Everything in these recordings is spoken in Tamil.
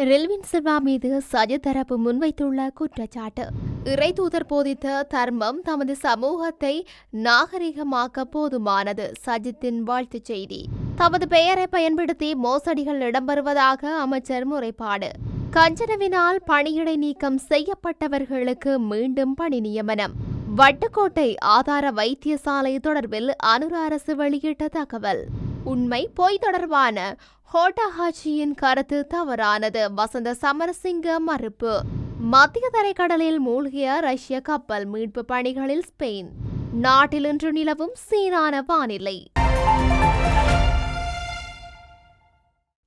ரெல்வின் சிவா மீது சஜித் தரப்பு முன்வைத்துள்ள குற்றச்சாட்டு. இறை தூதர் போதித்த தர்மம் தமது சமூகத்தை நாகரிகமாக்க போதுமானது. சஜித்தின் வாழ்த்துச் செய்தி. தமது பெயரை பயன்படுத்தி மோசடிகள் இடம்பெறுவதாக அமைச்சர் முறைப்பாடு. கஞ்சனவினால் பணியிடை நீக்கம் செய்யப்பட்டவர்களுக்கு மீண்டும் பணி நியமனம். வட்டுக்கோட்டை ஆதார வைத்தியசாலை தொடர்பில் அனுர அரசு வெளியிட்ட தகவல். உண்மை பொய் தொடர்பான ஹோட்டாஹாச்சியின் கருத்து தவறானது. வசந்த சமரசிங்க மறுப்பு. மத்திய தரைக்கடலில் மூழ்கிய ரஷ்ய கப்பல் மீட்பு பணிகளில் ஸ்பெயின். நாட்டில் இன்று நிலவும் சீரான வானிலை.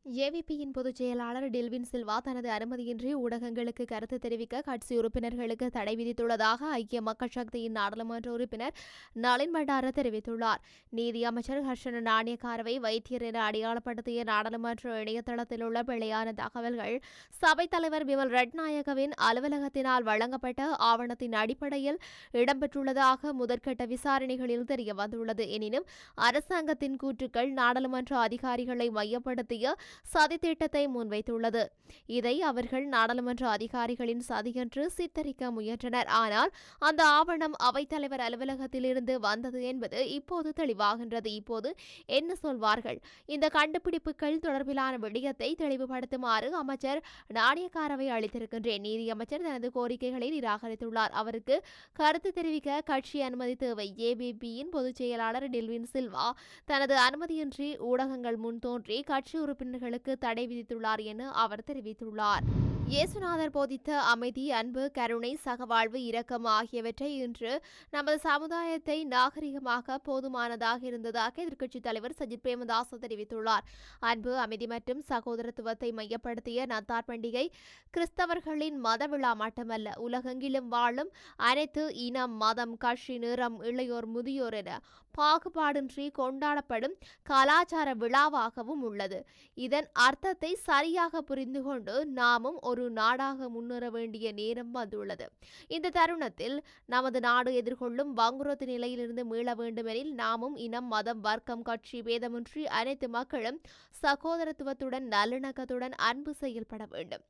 ஏவிபியின் பொதுச் செயலாளர் டெல்வின் சில்வா தனது அனுமதியின்றி ஊடகங்களுக்கு கருத்து தெரிவிக்க கட்சி உறுப்பினர்களுக்கு தடை விதித்துள்ளதாக ஐக்கிய மக்கள் சக்தியின் நாடாளுமன்ற உறுப்பினர் நளின் பண்டார தெரிவித்துள்ளார். நீதி அமைச்சர் ஹர்ஷன நாணயக்காரவை வைத்தியர் என அடையாளப்படுத்திய நாடாளுமன்ற இணையதளத்தில் உள்ள பிழையான தகவல்கள் சபைத் தலைவர் விமல் ரட்நாயகவின் அலுவலகத்தினால் வழங்கப்பட்ட ஆவணத்தின் அடிப்படையில் இடம்பெற்றுள்ளதாக முதற்கட்ட விசாரணைகளில் தெரிய வந்துள்ளது எனினும் அரசாங்கத்தின் கூற்றுக்கள் நாடாளுமன்ற அதிகாரிகளை மையப்படுத்திய சதித்திட்டத்தை முன்வைத்துள்ளது. இதை அவர்கள் நாடாளுமன்ற அதிகாரிகளின் சதி என்று சித்தரிக்க முயன்றனர். ஆனால் அந்த ஆவணம் அவைத்தலைவர் அலுவலகத்திலிருந்து வந்தது என்பது இப்போது தெளிவாகின்றது. இப்போது என்ன சொல்வார்கள்? இந்த கண்டுபிடிப்புகள் தொடர்பிலான விடயத்தை தெளிவுபடுத்துமாறு அமைச்சர் நாணயக்காரவை அளித்திருக்கின்றேன். நீதியமைச்சர் தனது கோரிக்கைகளை நிராகரித்துள்ளார். அவருக்கு கருத்து தெரிவிக்க கட்சி அனுமதி தேவை. ஏபிபியின் பொதுச் செயலாளர் டில்வின் சில்வா தனது அனுமதியின்றி ஊடகங்கள் முன் தோன்றி கட்சி உறுப்பினர்கள் உறுப்பினர்களுக்கு தடை விதித்துள்ளார் என அவர் தெரிவித்துள்ளார். இயேசுநாதர் போதித்த அமைதி அன்பு கருணை சகவாழ்வு இரக்கம் ஆகியவற்றை இன்று நமது சமுதாயத்தை நாகரிகமாக போதுமானதாக இருந்ததாக எதிர்க்கட்சித் தலைவர் சஜித் பிரேமதாஸ் தெரிவித்துள்ளார். அன்பு அமைதி மற்றும் சகோதரத்துவத்தை மையப்படுத்திய நத்தார் பண்டிகை கிறிஸ்தவர்களின் மத விழா மட்டுமல்ல உலகெங்கிலும் வாழும் அனைத்து இனம் மதம் கட்சி நிறம் இளையோர் முதியோர் என பாகுபாடின்றி கொண்டாடப்படும் கலாச்சார விழாவாகவும் உள்ளது. இதன் அர்த்தத்தை சரியாக புரிந்து கொண்டு நாமும் ஒரு நாடாக முன்னேற வேண்டிய நேரம் வந்துள்ளது இந்த தருணத்தில் நமது நாடு எதிர்கொள்ளும் வாங்குரத்து நிலையிலிருந்து மீள வேண்டுமெனில் நாமும் இனம் மதம் வர்க்கம் கட்சி பேதமின்றி அனைத்து மக்களும் சகோதரத்துவத்துடன் நல்லிணக்கத்துடன் அன்பு செயல்பட வேண்டும்.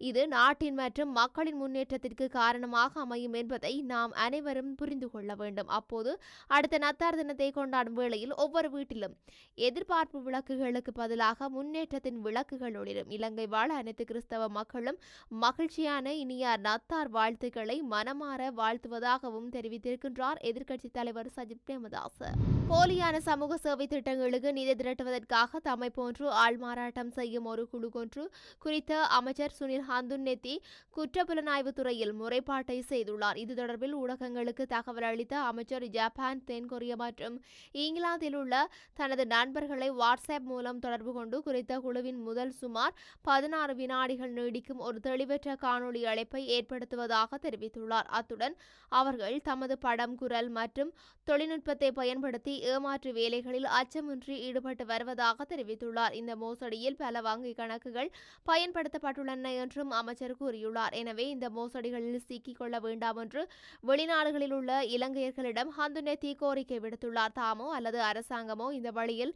இது நாட்டின் மற்றும் மக்களின் முன்னேற்றத்திற்கு காரணமாக அமையும் என்பதை நாம் அனைவரும் புரிந்து கொள்ள வேண்டும். அப்போது அடுத்த நத்தார் தினத்தை கொண்டாடும் வேளையில் ஒவ்வொரு வீட்டிலும் எதிர்பார்ப்பு விளக்குகளுக்கு பதிலாக முன்னேற்றத்தின் விளக்குகள் ஒளிரும் இலங்கை வாழ் அனைத்து கிறிஸ்தவ மக்களும் மகிழ்ச்சியான இனியார் நத்தார் வாழ்த்துக்களை மனமாற வாழ்த்துவதாகவும் தெரிவித்திருக்கின்றார் எதிர்க்கட்சித் தலைவர் சஜித் பிரேமதாஸ். போலியான சமூக சேவை திட்டங்களுக்கு நிதி திரட்டுவதற்காக தம்மை போன்று ஆள்மாறாட்டம் செய்யும் ஒரு குழு ஒன்று குறித்த அமைச்சர் சுனில் ஹந்துன்னெத்தி குற்றப்புலனாய்வு துறையில் முறைப்பாட்டை செய்துள்ளார். இது தொடர்பில் ஊடகங்களுக்கு தகவல் அளித்த அமைச்சர் ஜப்பான் தென்கொரியா மற்றும் இங்கிலாந்தில் உள்ள தனது நண்பர்களை வாட்ஸ்அப் மூலம் தொடர்பு கொண்டு குறித்த குழுவின் முதல் சுமார் பதினாறு வினாடிகள் நீடிக்கும் ஒரு தெளிவற்ற காணொளி அழைப்பை ஏற்படுத்துவதாக தெரிவித்துள்ளார். அத்துடன் அவர்கள் தமது படம் குரல் மற்றும் தொழில்நுட்பத்தை பயன்படுத்தி ஏமாற்று வேலைகளில் அச்சமின்றி ஈடுபட்டு வருவதாக தெரிவித்துள்ளார். இந்த மோசடியில் பல வங்கி கணக்குகள் பயன்படுத்தப்பட்டுள்ளன என்றும் அமைச்சர் கூறியுள்ளார். எனவே இந்த மோசடிகளில் சிக்கிக் கொள்ள வேண்டாம் என்று வெளிநாடுகளில் உள்ள இலங்கையர்களிடம் ஹந்துநெத்தி கோரிக்கை விடுத்துள்ளார். தாமோ அல்லது அரசாங்கமோ இந்த வழியில்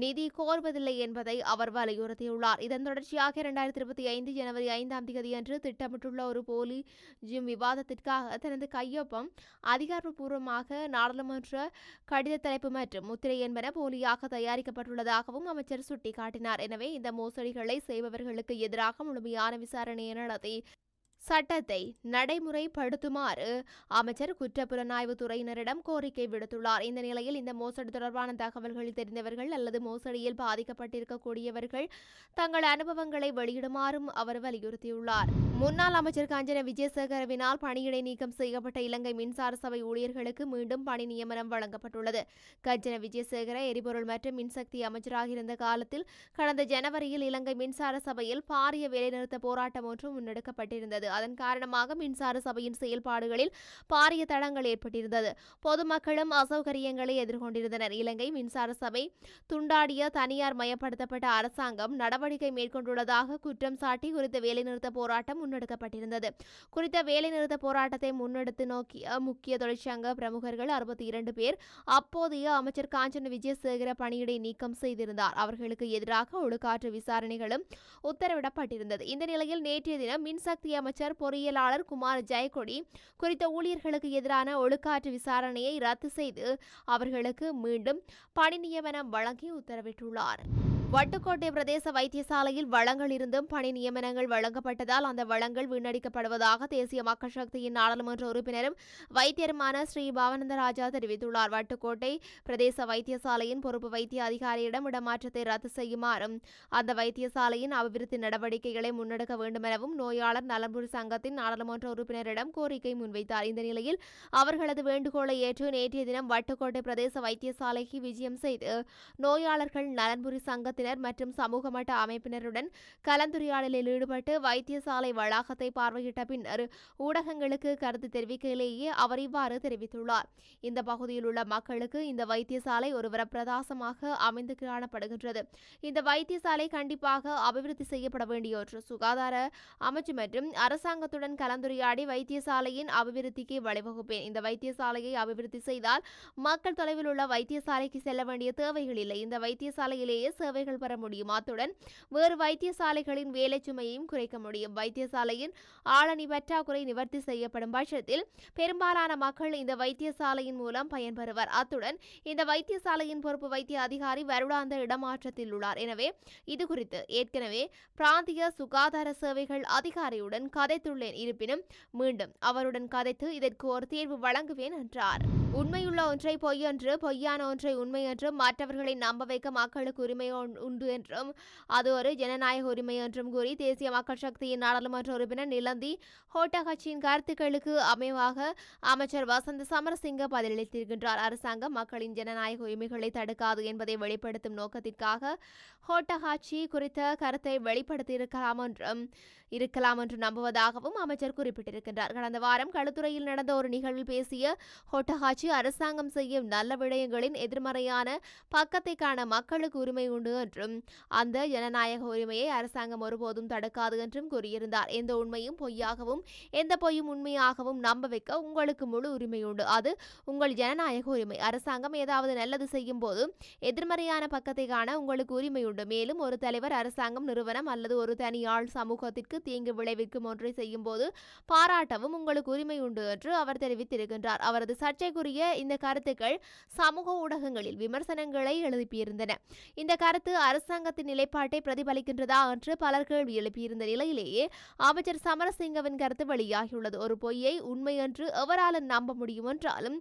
நிதி கோருவதில்லை என்பதை அவர் வலியுறுத்தியுள்ளார். இதன் தொடர்ச்சியாக இரண்டாயிரத்தி இருபத்தி ஐந்து ஜனவரி ஐந்தாம் தேதியன்று திட்டமிட்டுள்ள ஒரு போலி ஜிம் விவாதத்திற்காக தனது கையொப்பம் அதிகாரப்பூர்வமாக நாடாளுமன்ற கடித தலைப்பு மற்றும் முத்திரை என்பன போலியாக தயாரிக்கப்பட்டுள்ளதாகவும் அமைச்சர் சுட்டிக்காட்டினார். எனவே இந்த மோசடிகளை செய்பவர்களுக்கு எதிராக முழுமையான விசாரணை விசாரணையை நடத்தி சட்டத்தை நடைமுறைப்படுத்துமாறு அமைச்சர் குற்றப்புலனாய்வு துறையினரிடம் கோரிக்கை விடுத்துள்ளார். இந்த நிலையில் இந்த மோசடி தொடர்பான தகவல்கள் தெரிந்தவர்கள் அல்லது மோசடியில் பாதிக்கப்பட்டிருக்கக்கூடியவர்கள் தங்கள் அனுபவங்களை வெளியிடுமாறும் அவர் வலியுறுத்தியுள்ளார். முன்னாள் அமைச்சர் காஞ்சன விஜயசேகரவினால் பணியிடை நீக்கம் செய்யப்பட்ட இலங்கை மின்சார சபை ஊழியர்களுக்கு மீண்டும் பணி நியமனம் வழங்கப்பட்டுள்ளது. கஞ்சன விஜயசேகர எரிபொருள் மற்றும் மின்சக்தி அமைச்சராக இருந்த காலத்தில் கடந்த ஜனவரியில் இலங்கை மின்சார சபையில் பாரிய வேலைநிறுத்த போராட்டம் ஒன்று முன்னெடுக்கப்பட்டிருந்தது. அதன் காரணமாக மின்சார சபையின் செயல்பாடுகளில் பாரிய தடங்கள் ஏற்பட்டிருந்தது. பொதுமக்களும் அசௌகரியங்களை எதிர்கொண்டிருந்தனர். இலங்கை மின்சார சபை துண்டாடிய தனியார் மயப்படுத்தப்பட்ட அரசாங்கம் நடவடிக்கை மேற்கொண்டுள்ளதாக குற்றம் சாட்டி குறித்த வேலைநிறுத்த போராட்டம் முன்னெடுக்கப்பட்டிருந்தது. குறித்த வேலைநிறுத்த போராட்டத்தை முன்னெடுத்து நோக்கிய முக்கிய தொழிற்சங்க பிரமுகர்கள் அறுபத்தி இரண்டு பேர் அப்போதைய அமைச்சர் காஞ்சன விஜயசேகர பணியிடை நீக்கம் செய்திருந்தார். அவர்களுக்கு எதிராக ஒழுக்காற்று விசாரணைகளும் உத்தரவிடப்பட்டிருந்தது. இந்த நிலையில் நேற்றைய தினம் மின்சக்தி அமைச்சர் பொறியியலாளர் குமார் ஜெயக்கொடி குறித்த ஊழியர்களுக்கு எதிரான ஒழுக்காற்று விசாரணையை ரத்து செய்து அவர்களுக்கு மீண்டும் பணி நியமனம் வழங்கி உத்தரவிட்டுள்ளார். வட்டுக்கோட்டை பிரதேச வைத்தியசாலையில் வளங்கள் இருந்தும் பணி நியமனங்கள் வழங்கப்பட்டதால் அந்த வளங்கள் வீணடிக்கப்படுவதாக தேசிய மக்கள் சக்தியின் நாடாளுமன்ற உறுப்பினரும் வைத்தியருமான ஸ்ரீ பவானந்த ராஜா தெரிவித்துள்ளார். வட்டுக்கோட்டை பிரதேச வைத்தியசாலையின் பொறுப்பு வைத்திய அதிகாரியிடம் இடமாற்றத்தை ரத்து செய்யுமாறும் அந்த வைத்தியசாலையின் அபிவிருத்தி நடவடிக்கைகளை முன்னெடுக்க வேண்டுமெனவும் நோயாளர் நலன்புரி சங்கத்தின் நாடாளுமன்ற உறுப்பினரிடம் கோரிக்கை முன்வைத்தார். இந்த நிலையில் அவர்களது வேண்டுகோளை ஏற்று நேற்றைய தினம் வட்டுக்கோட்டை பிரதேச வைத்தியசாலைக்கு விஜயம் செய்து நோயாளர்கள் நலன்புரி குடும்பத்தினர் மற்றும் சமூக மட்ட அமைப்பினருடன் கலந்துரையாடலில் ஈடுபட்டு வைத்தியசாலை வளாகத்தை பார்வையிட்ட பின்னர் ஊடகங்களுக்கு கருத்து தெரிவிக்கையிலேயே அவர் இவ்வாறு தெரிவித்துள்ளார். இந்த பகுதியில் உள்ள மக்களுக்கு இந்த வைத்தியசாலை ஒரு வரப்பிரதாசமாக அமைந்து காணப்படுகின்றது. இந்த வைத்தியசாலை கண்டிப்பாக அபிவிருத்தி செய்யப்பட வேண்டிய ஒன்று. சுகாதார அமைச்சு மற்றும் அரசாங்கத்துடன் கலந்துரையாடி வைத்தியசாலையின் அபிவிருத்திக்கு வழிவகுப்பேன். இந்த வைத்தியசாலையை அபிவிருத்தி செய்தால் மக்கள் தொலைவில் உள்ள வைத்தியசாலைக்கு செல்ல வேண்டிய தேவைகள் இல்லை. இந்த வைத்தியசாலையிலேயே சேவைகள் சிகிச்சைகள் பெற முடியும்? அத்துடன் வேறு வைத்தியசாலைகளின் வேலை சுமையையும் குறைக்க முடியும். வைத்தியசாலையின் ஆளணி பற்றாக்குறை நிவர்த்தி செய்யப்படும் பட்சத்தில் பெரும்பாலான மக்கள் இந்த வைத்தியசாலையின் மூலம் பயன்பெறுவர். அத்துடன் இந்த வைத்தியசாலையின் பொறுப்பு வைத்திய அதிகாரி வருடாந்த இடமாற்றத்தில் உள்ளார். எனவே இதுகுறித்து ஏற்கனவே பிராந்திய சுகாதார சேவைகள் அதிகாரியுடன் கதைத்துள்ளேன். இருப்பினும் மீண்டும் அவருடன் கதைத்து இதற்கு ஒரு தீர்வு வழங்குவேன் என்றார். உண்மையுள்ள ஒன்றை பொய்யென்று பொய்யான ஒன்றை உண்மை என்றும் மற்றவர்களை நம்ப வைக்க மக்களுக்கு உரிமை உண்டு என்றும் அது ஒரு ஜனநாயக உரிமை என்றும் கூறி தேசிய மக்கள் சக்தியின் நாடாளுமன்ற உறுப்பினர் நிலந்தி ஹோட்டா கட்சியின் கருத்துக்களுக்கு அமைவாக அமைச்சர் வசந்த சமரசிங்க பதிலளித்திருக்கின்றார். அரசாங்கம் மக்களின் ஜனநாயக உரிமைகளை தடுக்காது என்பதை வெளிப்படுத்தும் நோக்கத்திற்காக ஹோட்டகாட்சி குறித்த கருத்தை வெளிப்படுத்தியிருக்கலாம் என்றும் இருக்கலாம் என்று நம்புவதாகவும் அமைச்சர் குறிப்பிட்டிருக்கின்றார். கடந்த வாரம் களுத்துறையில் நடந்த ஒரு நிகழ்வில் பேசிய ஹோட்டஹாச்சி அரசாங்கம் செய்யும் நல்ல விடயங்களின் எதிர்மறையான பக்கத்தை காண மக்களுக்கு உரிமை உண்டு என்றும் அந்த ஜனநாயக உரிமையை அரசாங்கம் ஒருபோதும் தடுக்காது என்றும் கூறியிருந்தார். எந்த உண்மையும் பொய்யாகவும் எந்த பொய்யும் உண்மையாகவும் நம்ப வைக்க உங்களுக்கு முழு உரிமை உண்டு. அது உங்கள் ஜனநாயக உரிமை. அரசாங்கம் ஏதாவது நல்லது செய்யும் போது எதிர்மறையான பக்கத்தை காண உங்களுக்கு உரிமை உண்டு. மேலும் ஒரு தலைவர் அரசாங்கம் நிறுவனம் அல்லது ஒரு தனியாள் சமூகத்திற்கு தீங்கு விளைவிக்கும் ஒன்றை செய்யும் போது பாராட்டவும் உங்களுக்கு உரிமை உண்டு என்று அவர் தெரிவித்திருக்கின்றார். அவரது சர்ச்சைக்குரிய இந்த கருத்துக்கள் சமூக ஊடகங்களில் விமர்சனங்களை எழுப்பியிருந்தன இந்த கருத்து அரசாங்கத்தின் நிலைப்பாட்டை பிரதிபலிக்கின்றதா என்று பலர் கேள்வி எழுப்பியிருந்த நிலையிலேயே அமைச்சர் சமரசிங்கவின் கருத்து வெளியாகியுள்ளது. ஒரு பொய்யை உண்மை என்று எவராலும் நம்ப முடியும் என்றாலும்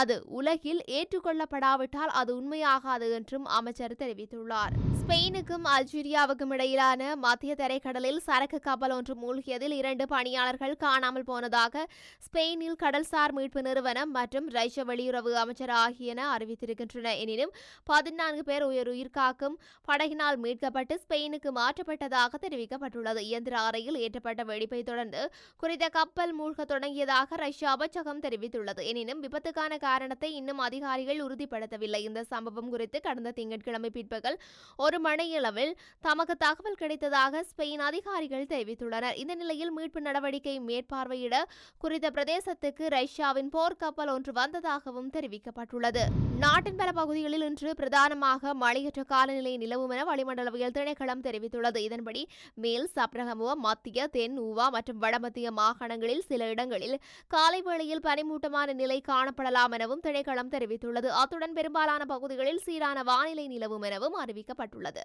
அது உலகில் ஏற்றுக்கொள்ளப்படாவிட்டால் அது உண்மையாகாது என்றும் அமைச்சர் தெரிவித்துள்ளார். ஸ்பெயினுக்கும் அல்ஜீரியாவுக்கும் இடையிலான மத்திய தரைக்கடலில் சரக்கு கப்பல் ஒன்று மூழ்கியதில் இரண்டு பணியாளர்கள் காணாமல் போனதாக ஸ்பெயினில் கடல்சார் மீட்பு நிறுவனம் மற்றும் ரஷ்ய வெளியுறவு அமைச்சர் ஆகியன அறிவித்திருக்கின்றன. எனினும் பதினான்கு பேர் உயிர் உயிர்காக்கும் படகினால் மீட்கப்பட்டு ஸ்பெயினுக்கு மாற்றப்பட்டதாக தெரிவிக்கப்பட்டுள்ளது. இயந்திர அறையில் ஏற்றப்பட்ட வெடிப்பை தொடர்ந்து குறித்த கப்பல் மூழ்க தொடங்கியதாக ரஷ்ய அமைச்சகம் தெரிவித்துள்ளது. எனினும் விபத்துக்கான காரணத்தை இன்னும் அதிகாரிகள் உறுதிப்படுத்தவில்லை. இந்த சம்பவம் குறித்து கடந்த திங்கட்கிழமை பிற்பகல் ஒரு மணியளவில் தமக்கு தகவல் கிடைத்ததாக ஸ்பெயின் அதிகாரிகள் தெரிவித்துள்ளனர். இந்த நிலையில் மீட்பு நடவடிக்கை மேற்பார்வையிட குறித்த பிரதேசத்துக்கு ரஷ்யாவின் போர்க்கப்பல் ஒன்று வந்ததாகவும் தெரிவிக்கப்பட்டுள்ளது. நாட்டின் பல பகுதிகளில் இன்று பிரதானமாக மழையற்ற காலநிலை நிலவும் என வளிமண்டலவியல் திணைக்களம் தெரிவித்துள்ளது. இதன்படி மேல் சப்ரகமுவ மத்திய தென் ஊவா மற்றும் வடமத்திய மாகாணங்களில் சில இடங்களில் காலை வேளையில் பனிமூட்டமான நிலை காணப்படலாம் எனவும் திணைக்களம் தெரிவித்துள்ளது. அத்துடன் பெரும்பாலான பகுதிகளில் சீரான வானிலை நிலவும் எனவும் அறிவிக்கப்பட்டுள்ளது.